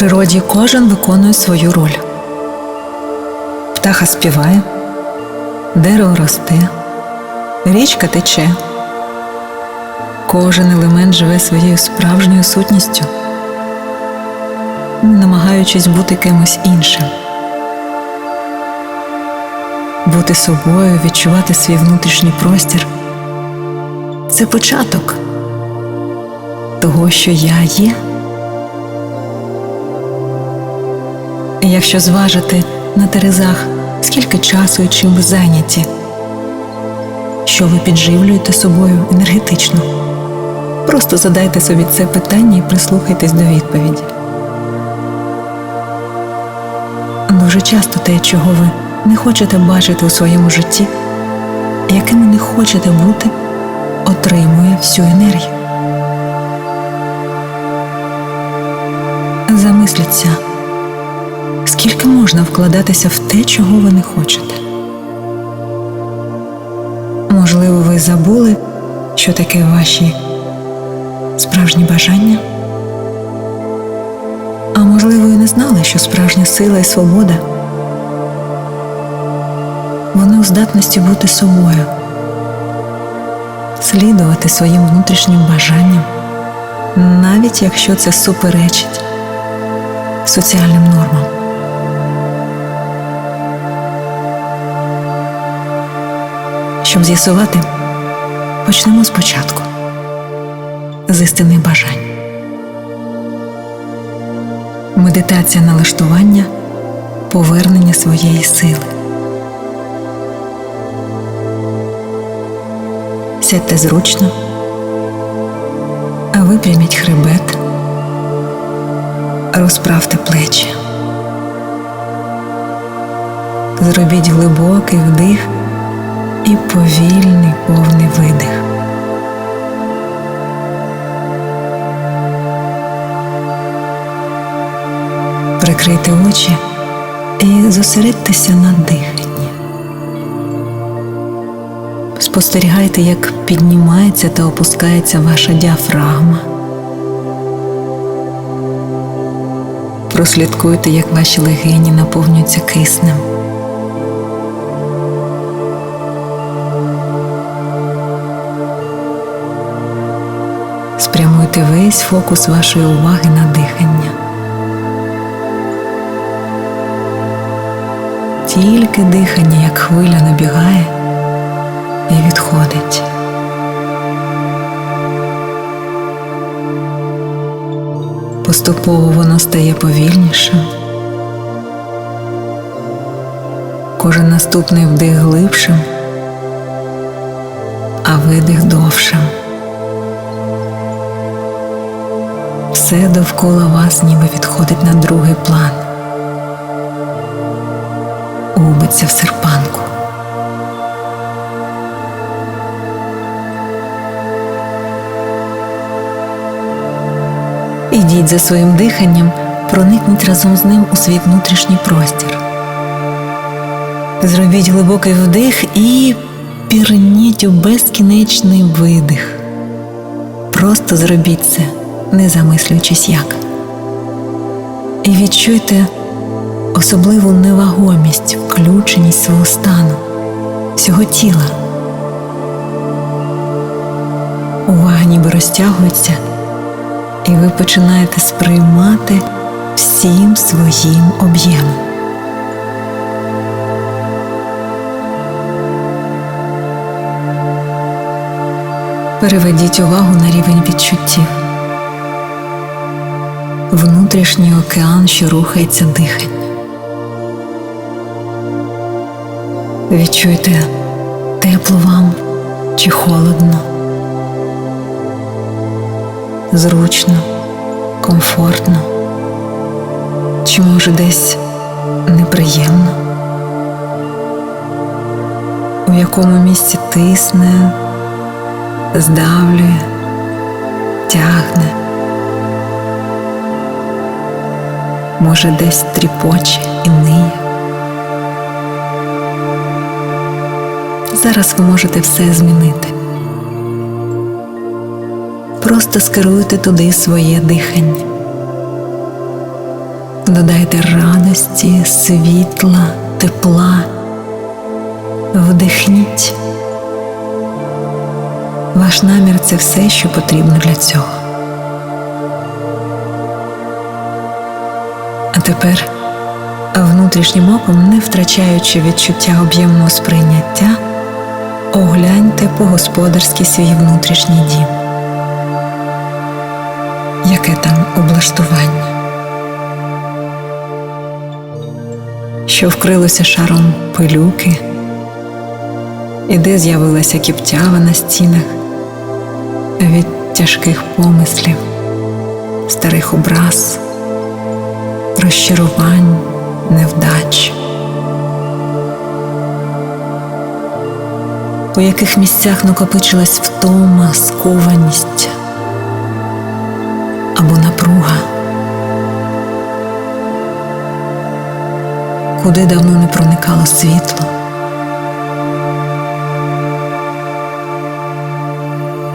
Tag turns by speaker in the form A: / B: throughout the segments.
A: природі кожен виконує свою роль. Птаха співає, дерево росте, річка тече. Кожен елемент живе своєю справжньою сутністю, намагаючись бути кимось іншим. Бути собою, відчувати свій внутрішній простір це початок того, що я є. Якщо зважити на терезах, скільки часу і чим ви зайняті, що ви підживлюєте собою енергетично, просто задайте собі це питання і прислухайтесь до відповіді. Дуже часто те, чого ви не хочете бачити у своєму житті, якими не хочете бути, отримує всю енергію. Замисліться, скільки можна вкладатися в те, чого ви не хочете. Можливо, ви забули, що таке ваші справжні бажання. А можливо, і не знали, що справжня сила і свобода вони у здатності бути собою, слідувати своїм внутрішнім бажанням, навіть якщо це суперечить соціальним нормам. Щоб з'ясувати, почнемо спочатку з істини бажань. Медитація налаштування, повернення своєї сили. Сядьте зручно, випряміть хребет, розправте плечі. Зробіть глибокий вдих і повільний повний видих. Прикрийте очі і зосередьтеся на диханні. Спостерігайте, як піднімається та опускається ваша діафрагма. Прослідкуйте, як ваші легені наповнюються киснем. Спрямуйте весь фокус вашої уваги на дихання. Тільки дихання, як хвиля набігає і відходить. Поступово воно стає повільнішим. Кожен наступний вдих глибшим, а видих довшим. Все довкола вас ніби відходить на другий план, губиться в серпанку. Ідіть за своїм диханням, проникніть разом з ним у свій внутрішній простір. Зробіть глибокий вдих і пірніть у безкінечний видих. Просто зробіть це, не замислюючись як. І відчуйте особливу невагомість, включеність свого стану, всього тіла. Увага ніби розтягується, і ви починаєте сприймати всім своїм об'ємом. Переведіть увагу на рівень відчуттів. Внутрішній океан, що рухається дихання. Відчуйте тепло вам чи холодно, зручно, комфортно, чи може десь неприємно, у якому місці тисне, здавлює, тягне, може десь тріпоче і ниє. Зараз ви можете все змінити. Просто скеруйте туди своє дихання. Додайте радості, світла, тепла, вдихніть. Ваш намір це все, що потрібно для цього. А тепер, внутрішнім оком, не втрачаючи відчуття об'ємного сприйняття, огляньте по-господарськи свій внутрішній дім. Яке там облаштування? Що вкрилося шаром пилюки, і де з'явилася кіптява на стінах від тяжких помислів, старих образ, розчарувань, невдач. У яких місцях накопичилась втома, скованість або напруга, куди давно не проникало світло.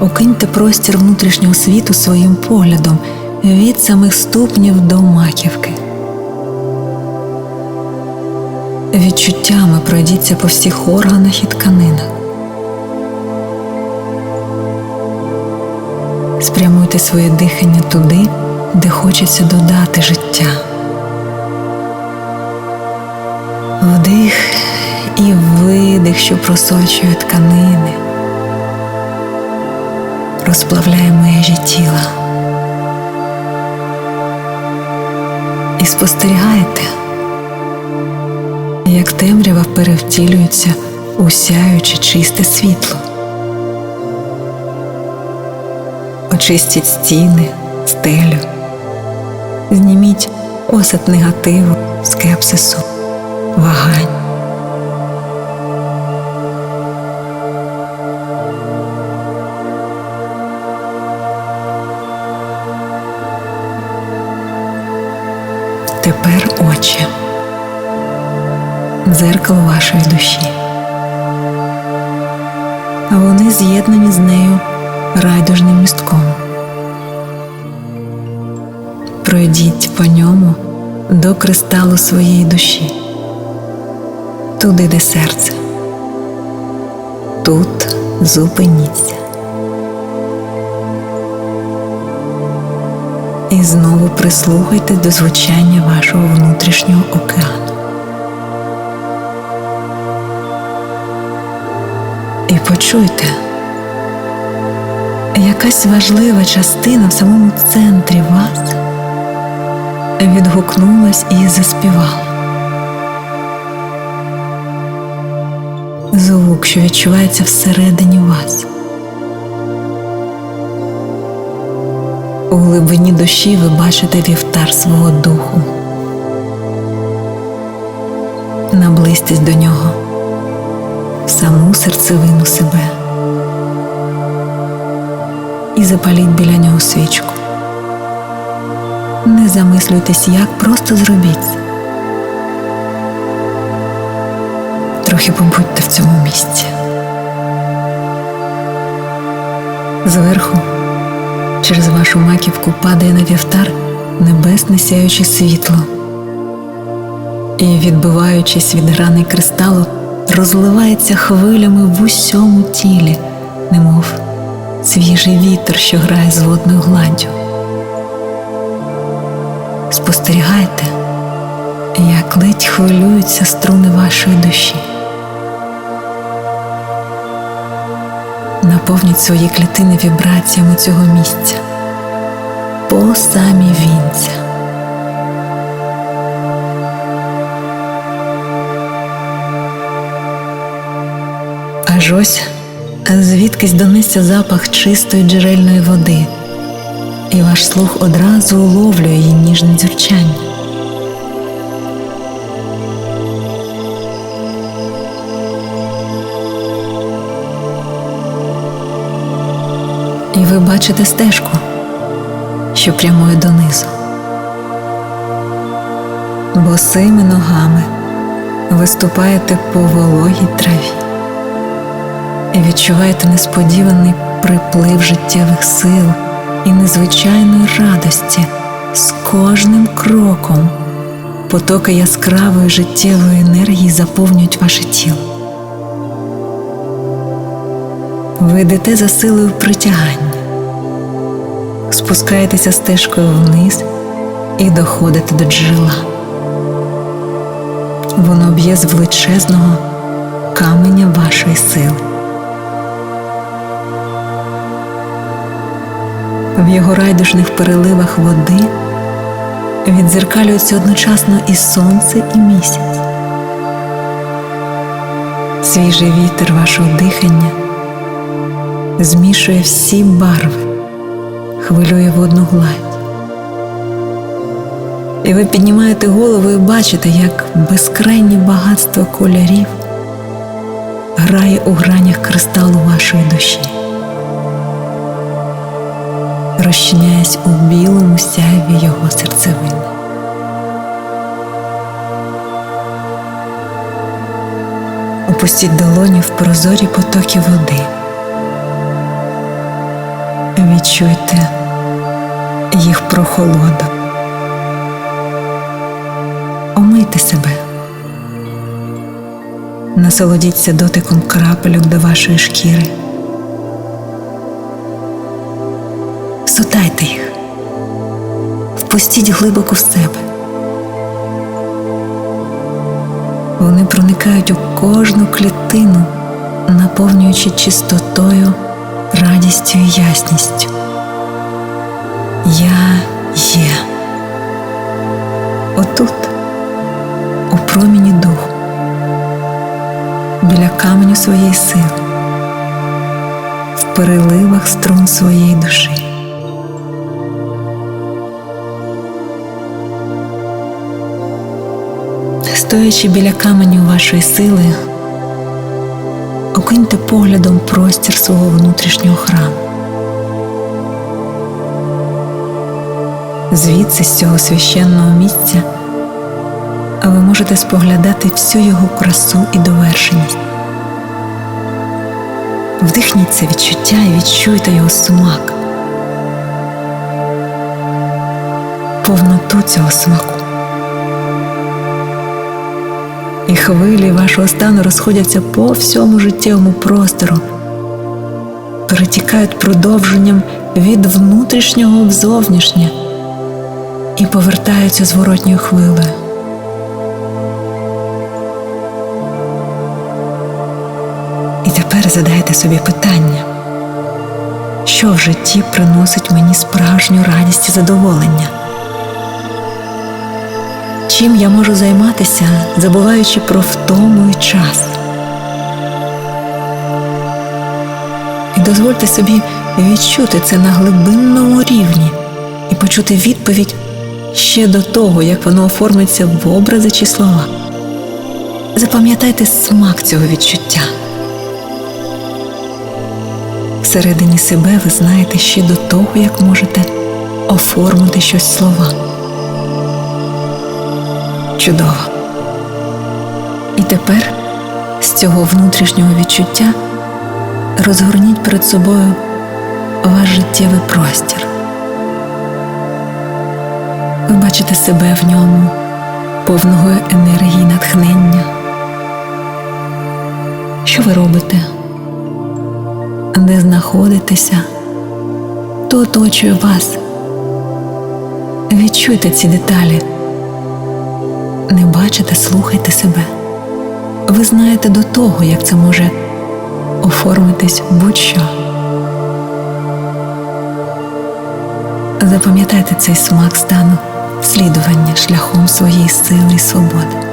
A: Окиньте простір внутрішнього світу своїм поглядом від самих ступнів до маківки. Відчуттями пройдіться по всіх органах і тканинах. Спрямуйте своє дихання туди, де хочеться додати життя. Вдих і видих, що просочує тканини, розплавляє межі тіла. І спостерігайте, як темрява перевтілюється у сяюче чисте світло. Очистіть стіни, стелю, зніміть осад негативу, скепсису, вагань. Тепер очі, дзеркало вашої душі. А вони з'єднані з нею райдужним містком. Пройдіть по ньому до кристалу своєї душі, туди, де серце. Тут зупиніться. І знову прислухайтесь до звучання вашого внутрішнього океану. Почуйте якась важлива частина в самому центрі вас відгукнулась і заспівала. Звук, що відчувається всередині вас. У глибині душі ви бачите вівтар свого духу. Наблизьтесь до нього, саму серцевину себе і запаліть біля нього свічку. Не замислюйтесь, як просто зробіть. Трохи побудьте в цьому місці. Зверху через вашу маківку падає на вівтар небесне сяюче світло і, відбиваючись від грани кристалу, розливається хвилями в усьому тілі, немов свіжий вітер, що грає з водною гладдю. Спостерігайте, як ледь хвилюються струни вашої душі. Наповніть свої клітини вібраціями цього місця по самі вінця. Аж звідкись донесся запах чистої джерельної води, і ваш слух одразу уловлює її ніжне дзюрчання. І ви бачите стежку, що прямує донизу. Босими ногами виступаєте по вологій траві і відчуваєте несподіваний приплив життєвих сил і незвичайної радості з кожним кроком потоки яскравої життєвої енергії заповнюють ваше тіло. Ви йдете за силою притягання, спускаєтеся стежкою вниз і доходите до джерела. Воно б'є з величезного каменя вашої сили. В його райдужних переливах води відзеркалюються одночасно і сонце, і місяць. Свіжий вітер вашого дихання змішує всі барви, хвилює водну гладь. І ви піднімаєте голову і бачите, як безкрайнє багатство кольорів грає у гранях кристалу вашої душі, розчиняясь у білому сяйві його серцевини. Опустіть долоні в прозорі потоки води. Відчуйте їх прохолоду. Омийте себе. Насолодіться дотиком крапельок до вашої шкіри. Впустіть глибоко в себе. Вони проникають у кожну клітину, наповнюючи чистотою, радістю і ясністю. Я є. Отут, у проміні духу, біля каменю своєї сили, в переливах струн своєї душі. Стоячи біля каменю вашої сили, окиньте поглядом простір свого внутрішнього храму. Звідси, з цього священного місця, ви можете споглядати всю його красу і довершеність. Вдихніть це відчуття і відчуйте його смак, повноту цього смаку. І хвилі вашого стану розходяться по всьому життєвому простору, перетікають продовженням від внутрішнього в зовнішнє і повертаються зворотньою хвилею. І тепер задайте собі питання, що в житті приносить мені справжню радість і задоволення? Чим я можу займатися, забуваючи про втому і час? І дозвольте собі відчути це на глибинному рівні і почути відповідь ще до того, як воно оформиться в образи чи слова. Запам'ятайте смак цього відчуття. Всередині себе ви знаєте ще до того, як можете оформити щось словами. Чудово. І тепер з цього внутрішнього відчуття розгорніть перед собою ваш життєвий простір. Ви бачите себе в ньому, повного енергії натхнення. Що ви робите? Де знаходитеся, то оточує вас. Відчуйте ці деталі. Не бачите, слухайте себе. Ви знаєте до того, як це може оформитись будь-що. Запам'ятайте цей смак стану слідування шляхом своєї сили і свободи.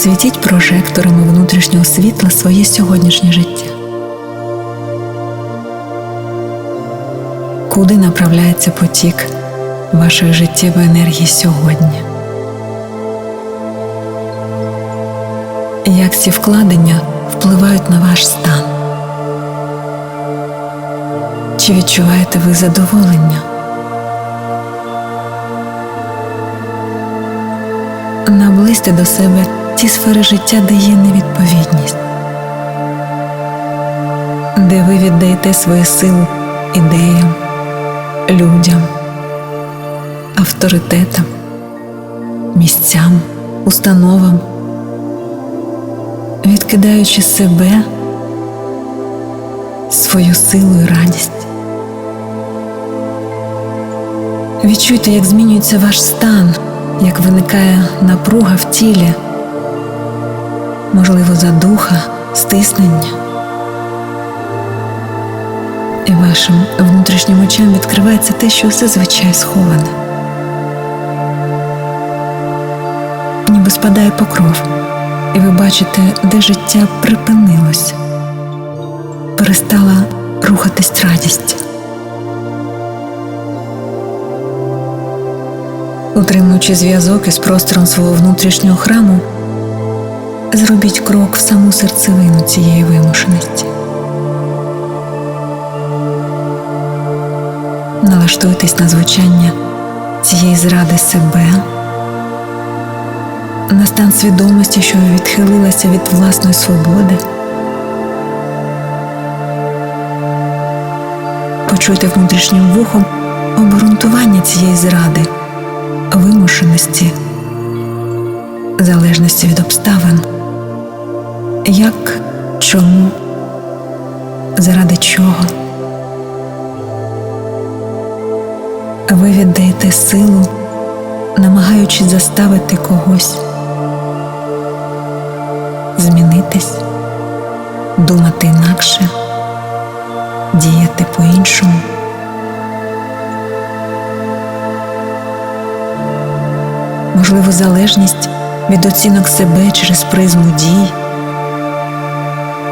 A: Освітіть прожекторами внутрішнього світла своє сьогоднішнє життя. Куди направляється потік вашої життєвої енергії сьогодні? Як ці вкладення впливають на ваш стан? Чи відчуваєте ви задоволення? Наблизьте до себе ті сфери життя, де є невідповідність. де ви віддаєте свою силу ідеям, людям, авторитетам, місцям, установам, відкидаючи себе, свою силу і радість. Відчуйте, як змінюється ваш стан, як виникає напруга в тілі, можливо, задуха, стиснення. І вашим внутрішнім очам відкривається те, що все звичай сховане. Ніби спадає покров, і ви бачите, де життя припинилося, перестала рухатись радість. Утримуючи зв'язок із простором свого внутрішнього храму, зробіть крок в саму серцевину цієї вимушеності. Налаштуйтесь на звучання цієї зради себе, на стан свідомості, що відхилилася від власної свободи. Почуйте внутрішнім вухом обґрунтування цієї зради, вимушеності, залежності від обставин, як, чому, заради чого. Ви віддаєте силу, намагаючись заставити когось змінитись, думати інакше, діяти по-іншому. Можливо, залежність від оцінок себе через призму дій,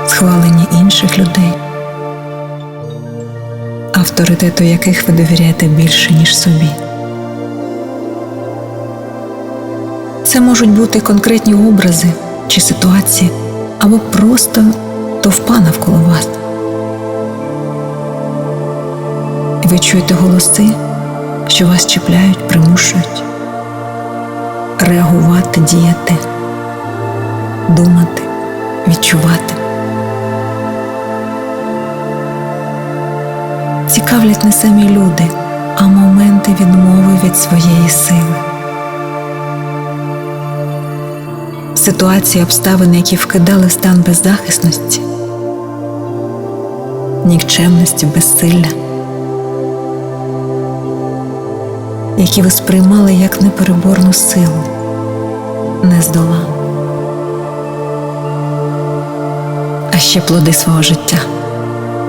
A: схвалення інших людей авторитету яких ви довіряєте більше, ніж собі. Це можуть бути конкретні образи чи ситуації, або просто товпа навколо вас. Ви чуєте голоси, що вас чіпляють, примушують реагувати, діяти, думати, відчувати. Цікавлять не самі люди, а моменти відмови від своєї сили. Ситуації, обставини, які вкидали в стан беззахисності, нікчемності, безсилля, які ви сприймали як непереборну силу, не здолав, а ще плоди свого життя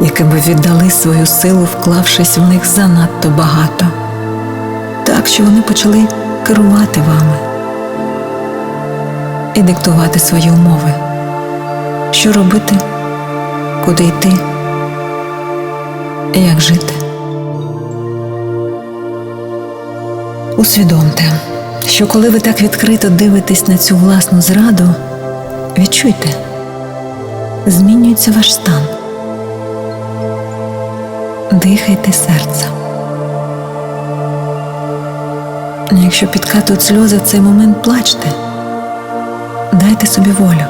A: яким ви віддали свою силу, вклавшись в них занадто багато, так що вони почали керувати вами і диктувати свої умови, що робити, куди йти, як жити. Усвідомте, що коли ви так відкрито дивитесь на цю власну зраду, відчуйте, змінюється ваш стан дихайте серцем. Якщо підкатують сльози в цей момент плачте, дайте собі волю.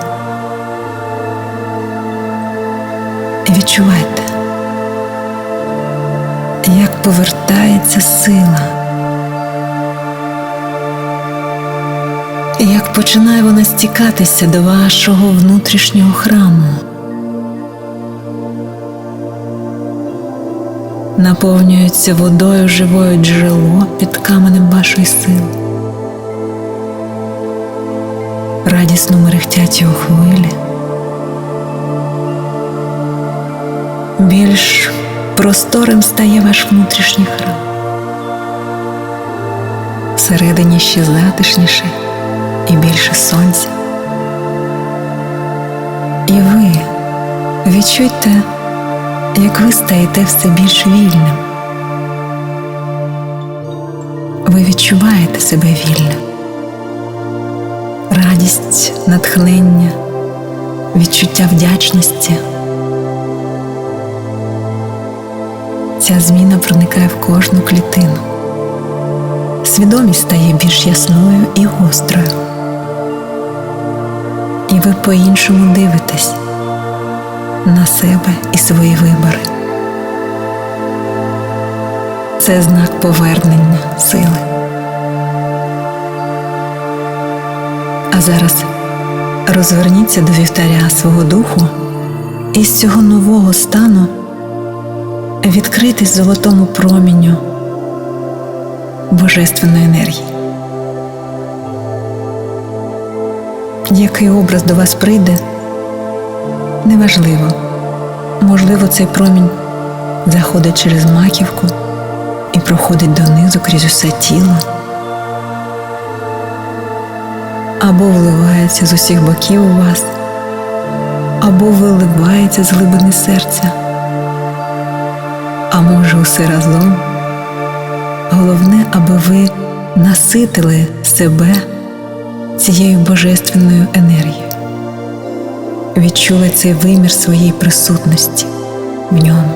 A: І відчувайте, як повертається сила, як починає вона стікатися до вашого внутрішнього храму. Наповнюється водою живою джерело під каменем вашої сили. Радісно мерехтять його хвилі. Більш просторим стає ваш внутрішній храм. Всередині ще затишніше і більше сонця. І ви відчуйте як ви стаєте все більш вільним. Ви відчуваєте себе вільним. Радість, натхнення, відчуття вдячності. Ця зміна проникає в кожну клітину. Свідомість стає більш ясною і гострою. І ви по-іншому дивитесь на себе і свої вибори. Це знак повернення сили. А зараз розверніться до вівтаря свого духу і з цього нового стану відкритись золотому промінню божественної енергії. Який образ до вас прийде, неважливо. Можливо, цей промінь заходить через маківку і проходить донизу крізь усе тіло, або вливається з усіх боків у вас, або виливається з глибини серця, а може усе разом. Головне, аби ви наситили себе цією божественною енергією, відчули цей вимір своєї присутності в ньому.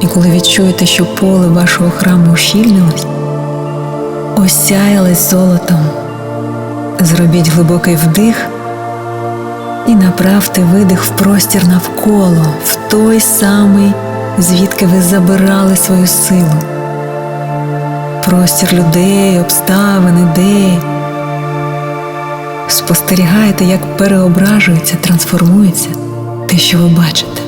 A: І коли відчуєте, що поле вашого храму ущільнилось, осяялось золотом, зробіть глибокий вдих і направте видих в простір навколо, в той самий, звідки ви забирали свою силу. Простір людей, обставин, ідей. Спостерігайте, як переображується, трансформується те, що ви бачите.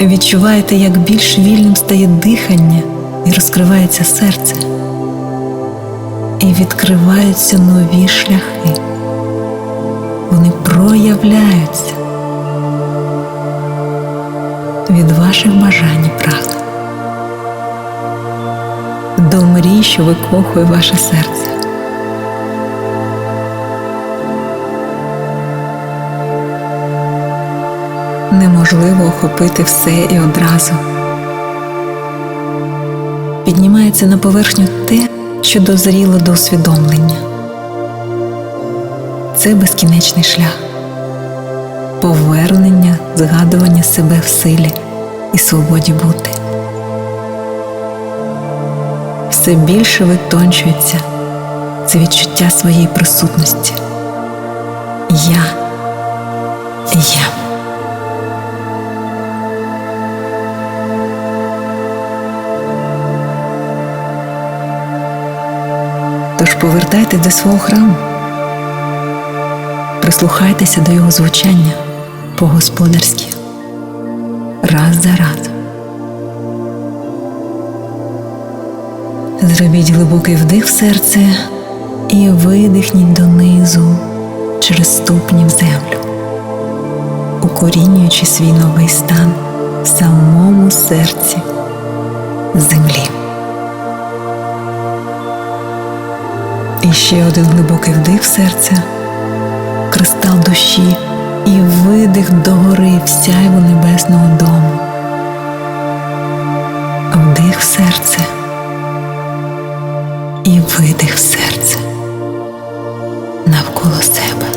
A: Відчуваєте, як більш вільним стає дихання і розкривається серце, і відкриваються нові шляхи. Вони проявляються від ваших бажань і прагнень до мрій, що викохує ваше серце. Неможливо охопити все і одразу. Піднімається на поверхню те, що дозріло до усвідомлення. Це безкінечний шлях, повернення, згадування себе в силі і свободі бути. Все більше витончується це відчуття своєї присутності. Повертайтесь до свого храму, прислухайтеся до його звучання по-господарськи, раз за разом. Зробіть глибокий вдих в серце і видихніть донизу через ступні в землю, укорінюючи свій новий стан в самому серці землі. І ще один глибокий вдих серця, кристал душі і видих догори в сяйву небесного дому. Вдих в серце і видих в серце навколо себе.